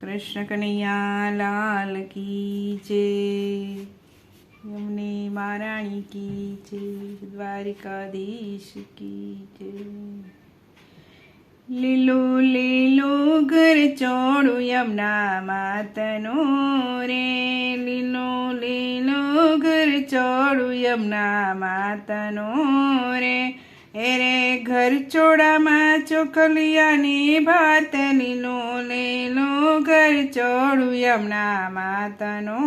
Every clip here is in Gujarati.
કૃષ્ણ કનૈયા, લાલ કી જય. યમને મહારાણી કી જય. દ્વારિકાધીશ કી જય. લીલો લીલો ઘર ચોડું યમના માતનો રે. લીલો લીલો ઘર ચોડું યમના માતનો રે. એરે ઘર ચોડામાં ચોખલિયાની ભાત લીલો લીલો ઘર ચોડું યમના માતનો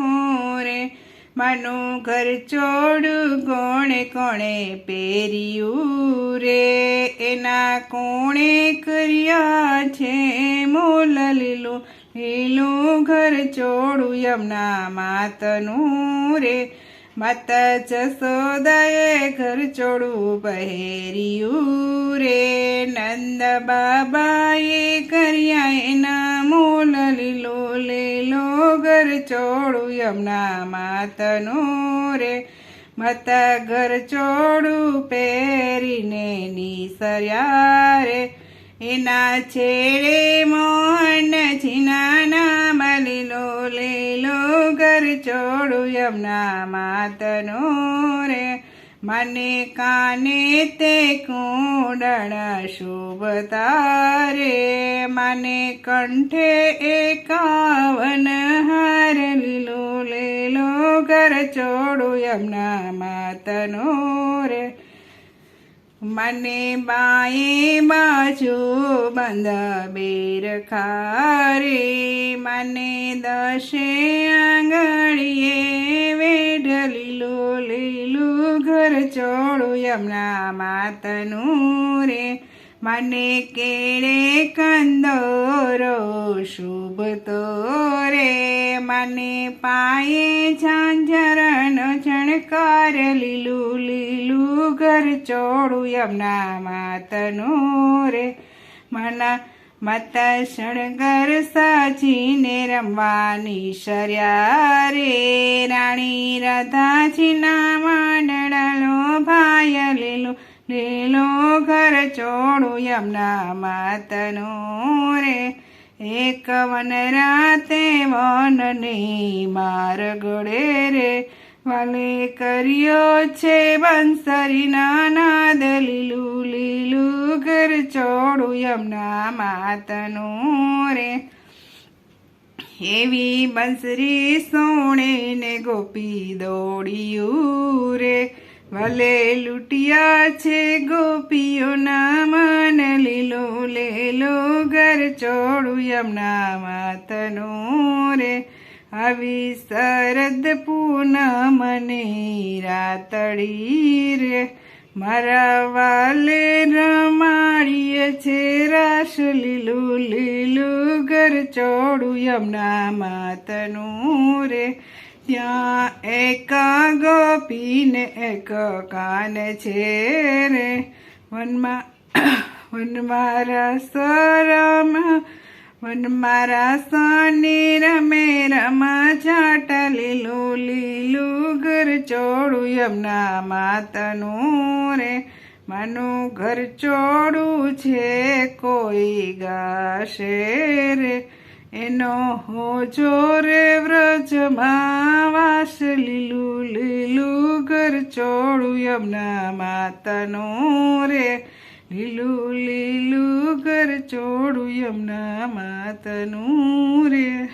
રે. માનું ઘર ચોડું કોણે કોણે પહેર્યું રે? એના કોણે કર્યા છે મોલ લીલો? લીલું ઘર ચોડું યમના માતનું રે. માતા જસોદાએ ઘર ચોડું પહેર્યું રે. નંદ બાબાએ કર્યા એના મોલ લીલો લીલો ઘર ચોડું યમના માતનું રે. માતા ઘર ચોડું પહેરીને નિસર્યા રે. એના છેડે મોહન છીનાના લીલો લીલો ઘર ચોડું યમના માતનો રે. મને કાને તે કુંડળ શુભતા રે. મને કંઠે એકાવન હાર લીલો લીલો ઘર ચોડું યમના માતનો મને બાએ બાજુ બંધ બેર ખારે. મને દશે આંગળીએ વેઢ લીલું લીલું ઘર ચોડું યમના માતનું રે. મને કેળે કંદોરો શુભ તો રે. મને પાયે ઝાંઝરણ ઝણકાર લીલું લીલું ઘર ચોડું યમના માતનું રે. મના માતા શણગર સાચીને રમવાની શર્યા રે. રાણી રાધાજીના માંડળો ભાય લીલું લીલો ઘર ચોડું યમના માતનું રે. એક વન રાતે વનની માર ગોળે રે. વાલે કર્યો છે બંસરી નાના દલીલું લીલું ઘર ચોડું યમના માતનું રે. એવી બંસરી સોણે ને ગોપી દોડ્યું રે. ભલે લૂંટિયા છે ગોપીઓના માન લીલો લેલો ઘર ચોડું યમના માતનો રે. આવી શરદ પૂનમને રાતડી રે. મારા વાલે રમાડીએ છે રાસ, લીલું લીલું ઘર ચોડું યમના માતનું રે. ત્યાં એક ગોપીને એક કાન છે રે. વનમાં વનમાં રસ રમ, વનમાં રાસની રમે રમા છાટ લીલું લીલું ઘર ચોડું યમના માતનું રે. માનું ઘર ચોડું છે, કોઈ ગાશે રે. એનો હોજો રે વ્રજમાં વાસ લીલું લીલું ઘર ચોળું યમના માતાનું રે. લીલું લીલું ઘર ચોડું યમના માતાનું રે.